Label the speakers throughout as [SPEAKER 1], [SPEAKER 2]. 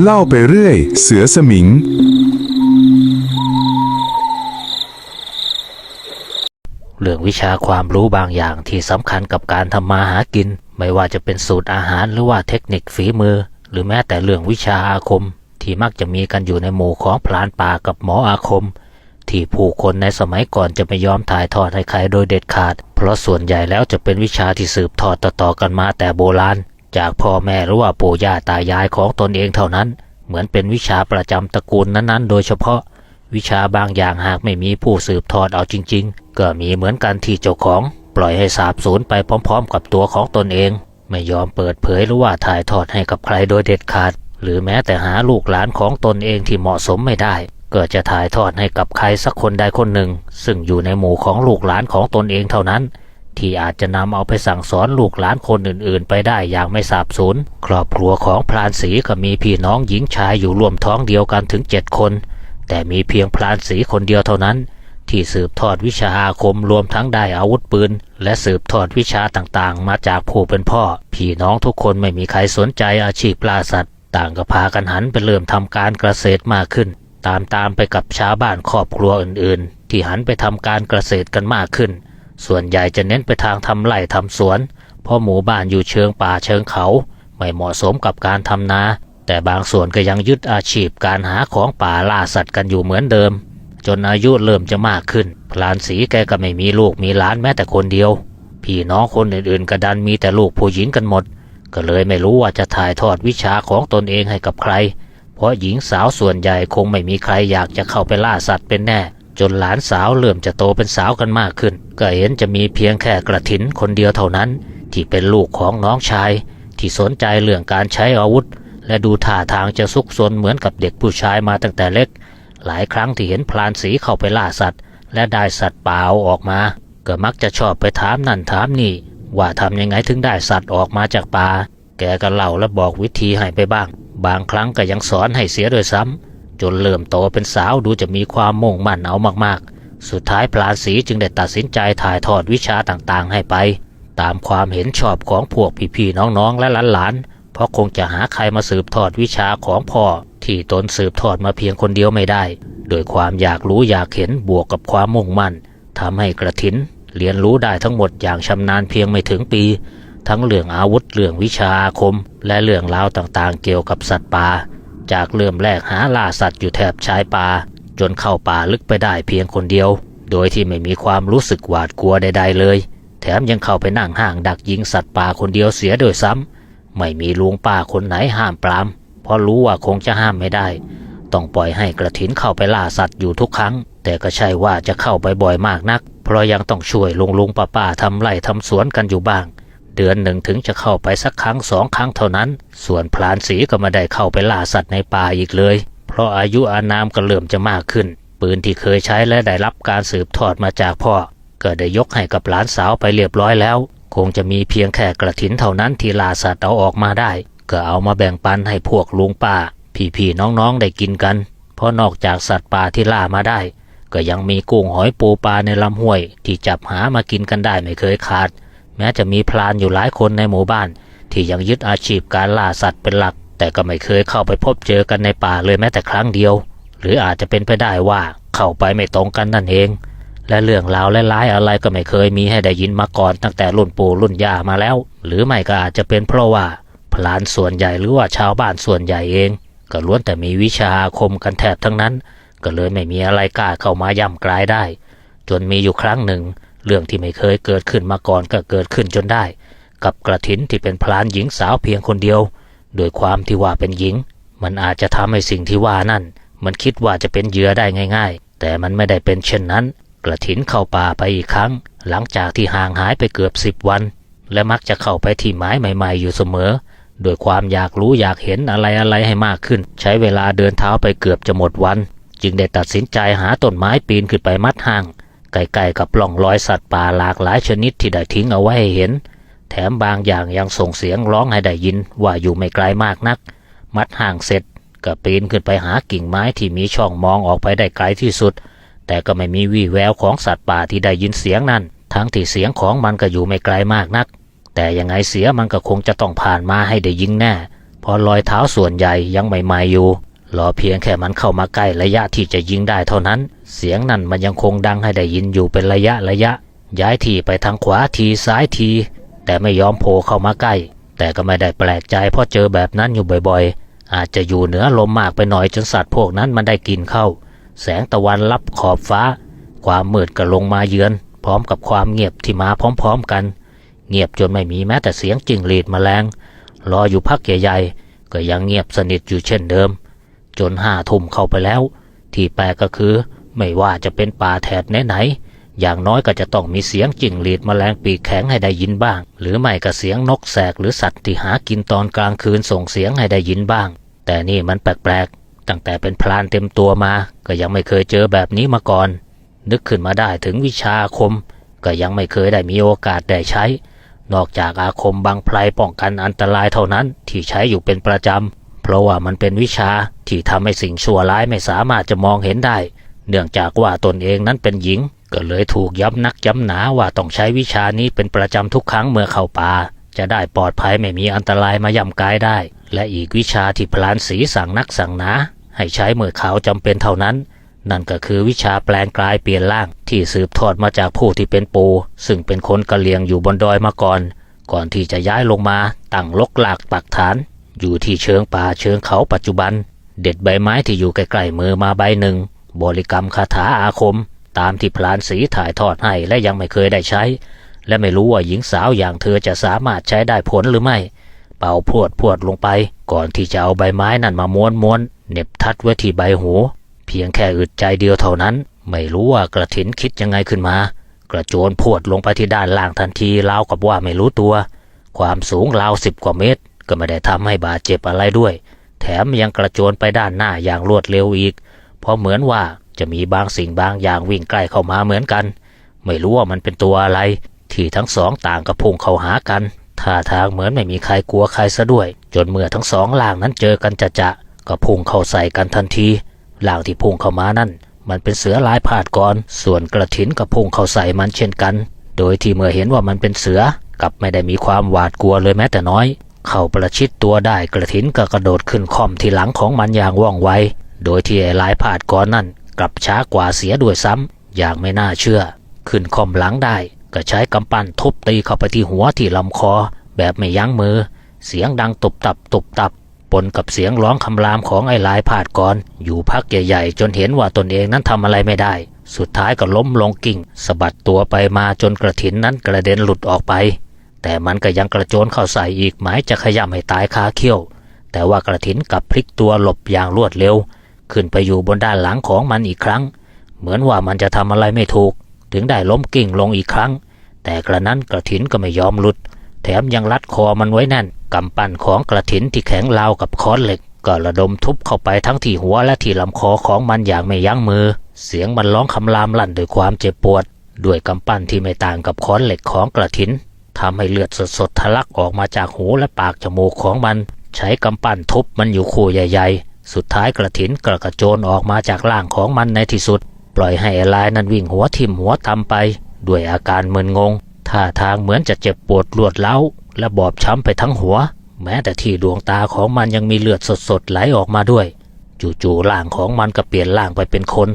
[SPEAKER 1] เล่าไปเรื่อย เสือสมิง
[SPEAKER 2] เรื่องวิชาความรู้บางอย่างที่สำคัญกับการทำมาหากิน ไม่ว่าจะเป็นสูตรอาหารหรือว่าเทคนิคฝีมือ หรือแม้แต่เรื่องวิชาอาคม ที่มักจะมีกันอยู่ในหมู่ของพลานป่ากับหมออาคม ที่ผู้คนในสมัยก่อนจะไม่ยอมถ่ายทอดให้ใครโดยเด็ดขาด เพราะส่วนใหญ่แล้วจะเป็นวิชาที่สืบทอดต่อๆกันมาแต่โบราณ จากพ่อแม่หรือว่าปู่ย่าตายายของตนเองเท่านั้น เหมือนเป็นวิชาประจำตระกูลนั้นๆ โดยเฉพาะ วิชาบางอย่างหากไม่มีผู้สืบทอดเอาจริง ๆ ก็มีเหมือนกันที่เจ้าของ ปล่อยให้สาบสูญไปพร้อม ๆ กับตัวของตนเอง ไม่ยอมเปิดเผยหรือว่าถ่ายทอดให้กับใครโดยเด็ดขาด หรือแม้แต่หาลูกหลานของตนเองที่เหมาะสมไม่ได้ก็จะถ่ายทอดให้กับใครสักคนใดคนหนึ่ง ซึ่งอยู่ในหมู่ของลูกหลานของตนเองเท่านั้น ที่อาจจะนำเอาไปสั่งสอนลูกหลานคนอื่นๆ ไปได้อย่างไม่สาบสูญครอบครัวของพรานสีก็มีพี่น้องหญิงชายอยู่รวมท้องเดียวกันถึงเจ็ดคน แต่มีเพียงพลานสีคนเดียวเท่านั้น ที่สืบทอดวิชาอาคมรวมทั้งได้อาวุธปืน และสืบทอดวิชาต่างๆ มาจากผู้เป็นพ่อ พี่น้องทุกคนไม่มีใครสนใจอาชีพล่าสัตว์ ต่างก็พากันหันไปเริ่มทำการเกษตรมากขึ้น ตามตามๆไปกับชาวบ้านครอบครัวอื่นๆ ที่หันไปทำการเกษตรกันมากขึ้น ส่วนใหญ่จะเน้นไปทางทำไร่ทำสวน เพราะหมู่บ้านอยู่เชิงป่าเชิงเขา ไม่เหมาะสมกับการทำนา แต่บางส่วนก็ยังยึดอาชีพการหาของป่าล่าสัตว์กันอยู่เหมือนเดิม จนอายุเริ่มจะมากขึ้น พลานสีแกก็ไม่มีลูกมีหลานแม้แต่คนเดียว พี่น้องคนอื่นๆก็ดันมีแต่ลูกผู้หญิงกันหมด ก็เลยไม่รู้ว่าจะถ่ายทอดวิชาของตนเองให้กับใคร เพราะหญิงสาวส่วนใหญ่คงไม่มีใครอยากจะเข้าไปล่าสัตว์เป็นแน่ จนหลานสาวเริ่มจะโตเป็นสาวกันมากขึ้น ก็เห็นจะมีเพียงแค่กระถินคนเดียวเท่านั้น ที่เป็นลูกของน้องชาย ที่สนใจเรื่องการใช้อาวุธ และดูท่าทางจะซุกซนเหมือนกับเด็กผู้ชายมาตั้งแต่เล็ก หลายครั้งที่เห็นพลานสีเข้าไปล่าสัตว์ และได้สัตว์ป่าออกมา ก็มักจะชอบไปถามนั่นถามนี่ ว่าทำยังไงถึงได้สัตว์ออกมาจากป่าแกก็เล่าและบอกวิธีให้ไปบ้าง บางครั้งก็ยังสอนให้เสียด้วยซ้ำ จนเริ่มโตเป็นสาวดูจะมีความมุ่งมั่นเอามากๆ สุดท้ายพลานสีจึงได้ตัดสินใจถ่ายทอดวิชาต่างๆ ให้ไป ตามความเห็นชอบของพวกพี่ๆน้องๆและหลานๆ เพราะคงจะหาใครมาสืบทอดวิชาของพ่อ ที่ตนสืบทอดมาเพียงคนเดียวไม่ได้ โดยความอยากรู้อยากเห็นบวกกับความมุ่งมั่นทำให้กระถินเรียนรู้ได้ทั้งหมดอย่างชำนาญเพียงไม่ถึงปี ทั้งเรื่องอาวุธเรื่องวิชาอาคม และเรื่องราวต่างๆ เกี่ยวกับสัตว์ป่า จากเริ่มแรกหาล่าสัตว์อยู่แถบชายป่า จนเข้าป่าลึกไปได้เพียงคนเดียว โดยที่ไม่มีความรู้สึกหวาดกลัวใด ๆ เลย แถมยังเข้าไปนั่งห่างดักยิงสัตว์ป่าคนเดียวเสียโดยซ้ำไม่มีลุงป้าคนไหนห้ามปราม เพราะรู้ว่าคงจะห้ามไม่ได้ ต้องปล่อยให้กระถินเข้าไปล่าสัตว์อยู่ทุกครั้ง แต่ก็ใช่ว่าจะเข้าไปบ่อยมากนัก เพราะยังต้องช่วยลุงลุงป้าป้าทำไร่ทำสวนกันอยู่บ้าง เดือนหนึ่งถึงจะเข้าไปสักครั้งสองครั้งเท่านั้น ส่วนพลานสีก็ไม่ได้เข้าไปล่าสัตว์ในป่าอีกเลย เพราะอายุอานามก็เริ่มจะมากขึ้น ปืนที่เคยใช้และได้รับการสืบทอดมาจากพ่อ ก็ได้ยกให้กับหลานสาวไปเรียบร้อยแล้ว คงจะมีเพียงแค่กระถินเท่านั้นที่ล่าสัตว์เอาออกมาได้ ก็เอามาแบ่งปันให้พวกลุงป้า พี่ๆน้องๆได้กินกัน เพราะนอกจากสัตว์ป่าที่ล่ามาได้ ก็ยังมีกุ้งหอยปูปลาในลำห้วย ที่จับหามากินกันได้ไม่เคยขาด แม้จะมีพลานอยู่หลายคนในหมู่บ้าน ที่ยังยึดอาชีพการล่าสัตว์เป็นหลัก แต่ก็ไม่เคยเข้าไปพบเจอกันในป่าเลยแม้แต่ครั้งเดียว หรืออาจจะเป็นไปได้ว่าเข้าไปไม่ตรงกันนั่นเอง และเรื่องราวและร้ายๆอะไรก็ไม่เคยมีให้ได้ยินมาก่อนตั้งแต่รุ่นปู่รุ่นย่ามาแล้ว หรือไม่ก็อาจจะเป็นเพราะว่าพลานส่วนใหญ่หรือว่าชาวบ้านส่วนใหญ่เอง ก็ล้วนแต่มีวิชาอาคมกันแทบทั้งนั้น ก็เลยไม่มีอะไรกล้าเข้ามาย่ำกลายได้ จนมีอยู่ครั้งหนึ่ง เรื่องที่ไม่เคยเกิดขึ้นมาก่อนก็เกิดขึ้นจนได้ กับกระถินที่เป็นพลานหญิงสาวเพียงคนเดียว โดยความที่ว่าเป็นหญิง มันอาจจะทำให้สิ่งที่ว่านั่น มันคิดว่าจะเป็นเหยื่อได้ง่าย ๆ แต่มันไม่ได้เป็นเช่นนั้น กระถินเข้าป่าไปอีกครั้ง หลังจากที่ห่างหายไปเกือบสิบวัน และมักจะเข้าไปที่หมายใหม่ ๆ อยู่เสมอโดยความอยากรู้อยากเห็นอะไรอะไรๆให้มากขึ้น ใช้เวลาเดินเท้าไปเกือบจะหมดวัน จึงได้ตัดสินใจหาต้นไม้ปีนขึ้นไปมัดห่าง ใกล้ๆกับปล่องรอยสัตว์ป่าหลากหลายชนิดที่ได้ทิ้งเอาไว้ให้เห็น แถมบางอย่างยังส่งเสียงร้องให้ได้ยินว่าอยู่ไม่ไกลมากนัก มัดห่างเสร็จก็ปีนขึ้นไปหากิ่งไม้ที่มีช่องมองออกไปได้ไกลที่สุด แต่ก็ไม่มีวี่แววของสัตว์ป่าที่ได้ยินเสียงนั้น ทั้งที่เสียงของมันก็อยู่ไม่ไกลมากนัก แต่ยังไงเสียมันก็คงจะต้องผ่านมาให้ได้ยินแน่เพราะรอยเท้าส่วนใหญ่ยังใหม่ๆอยู่ รอเพียงแค่มันเข้ามาใกล้ระยะที่จะยิงได้เท่านั้น เสียงนั่นมันยังคงดังให้ได้ยินอยู่เป็นระยะระยะ ย้ายทีไปทางขวาทีซ้ายที แต่ไม่ยอมโผล่เข้ามาใกล้ แต่ก็ไม่ได้แปลกใจเพราะเจอแบบนั้นอยู่บ่อยๆ อาจจะอยู่เหนือลมมากไปหน่อยจนสัตว์พวกนั้นมันได้กินเข้า แสงตะวันลับขอบฟ้า ความมืดก็ลงมาเยือน พร้อมกับความเงียบที่มาพร้อม ๆกัน เงียบจนไม่มีแม้แต่เสียงจิ้งหรีดแมลงรออยู่พักใหญ่ๆก็ยังเงียบสนิทอยู่เช่นเดิม จนห้าทุ่มเข้าไปแล้ว ที่แปลกก็คือ ไม่ว่าจะเป็นป่าแถบไหนๆอย่างน้อยก็จะต้องมีเสียงจิ้งหรีดแมลงปีกแข็งให้ได้ยินบ้าง หรือไม่ก็เสียงนกแสกหรือสัตว์ที่หากินตอนกลางคืนส่งเสียงให้ได้ยินบ้าง แต่นี่มันแปลกๆตั้งแต่เป็นพลานเต็มตัวมา ก็ยังไม่เคยเจอแบบนี้มาก่อน นึกขึ้นมาได้ถึงวิชาคม ก็ยังไม่เคยได้มีโอกาสได้ใช้นอกจากอาคมบางไพรป้องกันอันตรายเท่านั้นที่ใช้อยู่เป็นประจำ เพราะว่ามันเป็นวิชาที่ทำให้สิ่งชั่วร้ายไม่สามารถจะมองเห็นได้ เนื่องจากว่าตนเองนั้นเป็นหญิง ก็เลยถูกย้ำนักย้ำหนาว่าต้องใช้วิชานี้เป็นประจำทุกครั้งเมื่อเข้าป่าจะได้ปลอดภัยไม่มีอันตรายมาย่ำกายได้ และอีกวิชาที่พลานสีสั่งนักสั่งหนาให้ใช้เมื่อขาวจำเป็นเท่านั้น นั่นก็คือวิชาแปลงกลายเปลี่ยนร่าง ที่สืบทอดมาจากผู้ที่เป็นปู ซึ่งเป็นคนกะเหลียงอยู่บนดอยมาก่อน ก่อนที่จะย้ายลงมาตั้งลกหลากปักฐาน อยู่ที่เชิงป่าเชิงเขาปัจจุบัน เด็ดใบไม้ที่อยู่ใกล้ๆมือมาใบหนึ่ง บริกรรมคาถาอาคม ตามที่พลานสีถ่ายทอดให้และยังไม่เคยได้ใช้ และไม่รู้ว่าหญิงสาวอย่างเธอจะสามารถใช้ได้ผลหรือไม่ เป่าพวดพวดลงไป ก่อนที่จะเอาใบไม้นั่นมาม้วนม้วนเหน็บทัดไว้ที่ใบหู เพียงแค่อึดใจเดียวเท่านั้น ไม่รู้ว่ากระถินคิดยังไงขึ้นมา กระโจนพวดลงไปที่ด้านล่างทันทีราวกับว่าไม่รู้ตัว ความสูงราวสิบกว่าเมตร ก็ไม่ได้ทำให้บาดเจ็บอะไรด้วย แถมยังกระโจนไปด้านหน้าอย่างรวดเร็วอีก เพราะเหมือนว่าจะมีบางสิ่งบางอย่างวิ่งใกล้เข้ามาเหมือนกัน ไม่รู้ว่ามันเป็นตัวอะไร ที่ทั้งสองต่างกระพุ่งเข้าหากันท่าทางเหมือนไม่มีใครกลัวใครซะด้วย จนเมื่อทั้งสองล่างนั้นเจอกันจะจะก็พุ่งเข้าใส่กันทันทีล่างที่พุ่งเข้ามานั่น มันเป็นเสือลายผาดก่อน ส่วนกระถินก็พุ่งเข้าใส่มันเช่นกัน โดยที่เมื่อเห็นว่ามันเป็นเสือกับไม่ได้มีความหวาดกลัวเลยแม้แต่น้อย เข้าประชิดตัวได้กระถินก็กระโดดขึ้นค่อมที่หลังของมันอย่างว่องไว โดยที่ไอ้ลายผาดก่อนนั่นกลับช้ากว่าเสียด้วยซ้ำอย่างไม่น่าเชื่อ ขึ้นค่อมหลังได้ก็ใช้กำปั้นทุบตีเข้าไปที่หัวที่ลำคอ แบบไม่ยั้งมือ เสียงดังตุบตับตุบตับปนกับเสียงร้องคำรามของไอ้ลายผาดก่อน อยู่พักใหญ่ๆ จนเห็นว่าตนเองนั้นทำอะไรไม่ได้ สุดท้ายก็ล้มลงกิ่งสะบัดตัวไปมาจนกระถินนั้นกระเด็นหลุดออกไป แต่มันก็ยังกระโจนเข้าใส่อีกหมายจะขย้ำให้ตายคาเขี้ยว แต่ว่ากระถินกับพลิกตัวหลบอย่างรวดเร็ว ขึ้นไปอยู่บนด้านหลังของมันอีกครั้ง เหมือนว่ามันจะทำอะไรไม่ถูก ถึงได้ล้มกิ่งลงอีกครั้ง แต่กระนั้นกระถินก็ไม่ยอมหลุด แถมยังรัดคอมันไว้แน่นกำปั้นของกระถินที่แข็งราวกับค้อนเหล็กก็ระดมทุบเข้าไปทั้งที่หัวและที่ลำคอของมันอย่างไม่ยั้งมือ เสียงมันร้องคำรามลั่นด้วยความเจ็บปวด ด้วยกำปั้นที่ไม่ต่างกับค้อนเหล็กของกระถิน ทำให้เลือดสดๆทะลักออกมาจากหูและปากจมูกของมัน ใช้กำปั้นทุบมันอยู่คู่ใหญ่ๆ สุดท้ายกระถินกระกระโจนออกมาจากร่างของมันในที่สุด ปล่อยให้ไอ้ลายนั้นวิ่งหัวทิ่มหัวตำไป ด้วยอาการมึนงงท่าทางเหมือนจะเจ็บปวดรวดเล้า และบอบช้ำไปทั้งหัว แม้แต่ที่ดวงตาของมันยังมีเลือดสดๆไหลออกมาด้วย จู่ๆร่างของมันก็เปลี่ยนร่างไปเป็นคน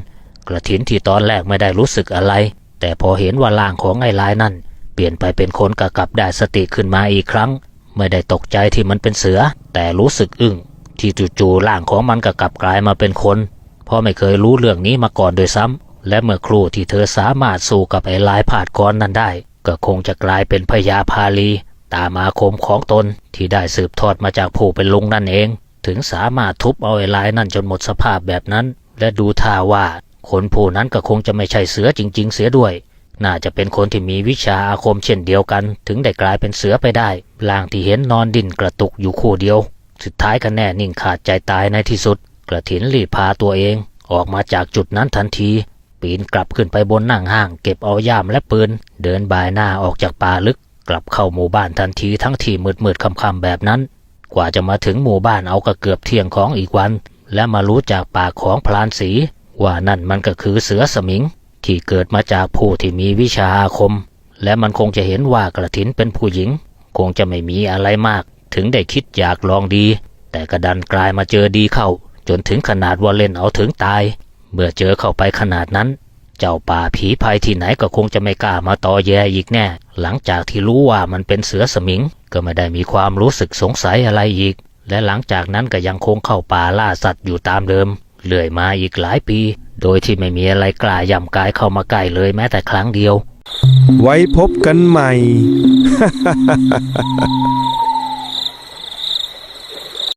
[SPEAKER 2] กระถินที่ตอนแรกไม่ได้รู้สึกอะไร แต่พอเห็นว่าร่างของไอ้ลายนั่น เปลี่ยนไปเป็นคนก็กลับได้สติขึ้นมาอีกครั้ง ไม่ได้ตกใจที่มันเป็นเสือ แต่รู้สึกอึ้งที่จู่ๆร่างของมันก็กลับกลายมาเป็นคนเพราะไม่เคยรู้เรื่องนี้มาก่อนโดยซ้ำและเมื่อครูที่เธอสามารถสู้กับไอ้ลายผาดกรนั้นได้ ก็คงจะกลายเป็นพญาพาลี ตามอาคมของตนที่ได้สืบทอดมาจากผู้เป็นลุงนั่นเอง ถึงสามารถทุบเอาไอ้ลายนั่นจนหมดสภาพแบบนั้น และดูท่าว่าคนผู้นั้นก็คงจะไม่ใช่เสือจริง ๆ เสียด้วย น่าจะเป็นคนที่มีวิชาอาคมเช่นเดียวกัน ถึงได้กลายเป็นเสือไปได้ล่างที่เห็นนอนดิ้นกระตุกอยู่คู่เดียว สุดท้ายก็แน่นิ่งขาดใจตายในที่สุด กระถินรีบพาตัวเอง ออกมาจากจุดนั้นทันที ปีนกลับขึ้นไปบนนั่งห้าง เก็บเอาย่ามและปืน เดินบายหน้าออกจากป่าลึก กลับเข้าหมู่บ้านทันทีทั้งที่มืดมืดๆค่ำๆแบบนั้น กว่าจะมาถึงหมู่บ้านเอาก็เกือบเที่ยงของอีกวัน และมารู้จากปากของพลานสีว่านั่นมันก็คือเสือสมิง ที่เกิดมาจากผู้ที่มีวิชาอาคม และมันคงจะเห็นว่ากระถินเป็นผู้หญิง คงจะไม่มีอะไรมาก ถึงได้คิดอยากลองดี แต่กระดันกลายมาเจอดีเข้า จนถึงขนาดว่าเล่นเอาถึงตาย เมื่อเจอเข้าไปขนาดนั้น เจ้าป่าผีภัยที่ไหนก็คงจะไม่กล้ามาตอแยอีกแน่ หลังจากที่รู้ว่ามันเป็นเสือสมิง ก็ไม่ได้มีความรู้สึกสงสัยอะไรอีก และหลังจากนั้นก็ยังคงเข้าป่าล่าสัตว์อยู่ตามเดิมเรื่อยมาอีกหลายปี โดยที่ไม่มีอะไรกล้าย่ำกายเข้ามาใกล้เลยแม้แต่ครั้งเดียว
[SPEAKER 1] ไว้พบกันใหม่